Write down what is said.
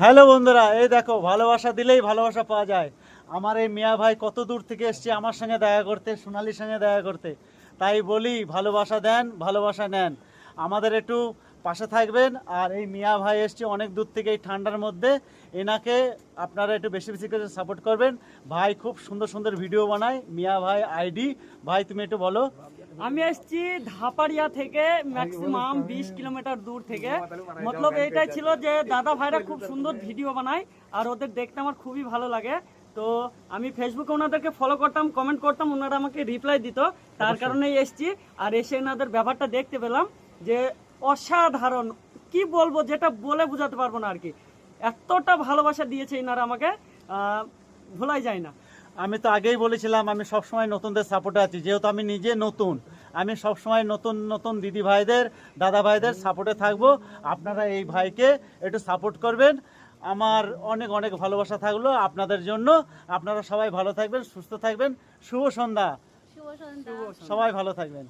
Hello বন্ধুরা, এই দেখো, ভালোবাসা দিলেই ভালোবাসা পাওয়া যায়। আমার এই মিয়া ভাই কত দূর থেকে এসছে আমার সঙ্গে দেখা করতে, সোনালির সঙ্গে দেখা করতে। তাই বলি, ভালোবাসা দেন, ভালোবাসা নেন। আমাদের একটু পাশে থাকবেন আর এই মিয়া ভাই এসছে অনেক দূর থেকে এই ঠান্ডার মধ্যে। এনাকে আপনারা একটু বেশি বেশি করে সাপোর্ট করবেন। ভাই খুব সুন্দর সুন্দর ভিডিও বানায়। মিয়া ভাই আইডি ভাই তুমি একটু বলো। আমি এসেছি ধাপাড়িয়া থেকে ম্যাক্সিমাম বিশ কিলোমিটার দূর থেকে। মতলব এইটাই ছিল যে দাদা ভাইরা খুব সুন্দর ভিডিও বানায় আর ওদের দেখতে আমার খুবই ভালো লাগে। তো আমি ফেসবুকে ওনাদেরকে ফলো করতাম কমেন্ট করতাম ওনারা আমাকে রিপ্লাই দিত। তার কারণেই এসেছি। আর এসে ওনাদের ব্যাপারটা দেখতে পেলাম যে অসাধারণ। কি বলব যেটা বলে বোঝাতে পারব না আর কি। এতটা ভালোবাসা দিয়েছে এনারা আমাকে ভোলাই যায় না। আমি তো আগেই বলেছিলাম আমি সবসময় নতুনদের সাপোর্টে আছি। যেহেতু আমি নিজে নতুন আমি সবসময় নতুন নতুন দিদি ভাইদের দাদা ভাইদের সাপোর্টে থাকব। আপনারা এই ভাইকে একটু সাপোর্ট করবেন। আমার অনেক অনেক ভালোবাসা থাকল আপনাদের জন্য। আপনারা সবাই ভালো থাকবেন সুস্থ থাকবেন। শুভ সন্ধ্যা। সবাই ভালো থাকবেন।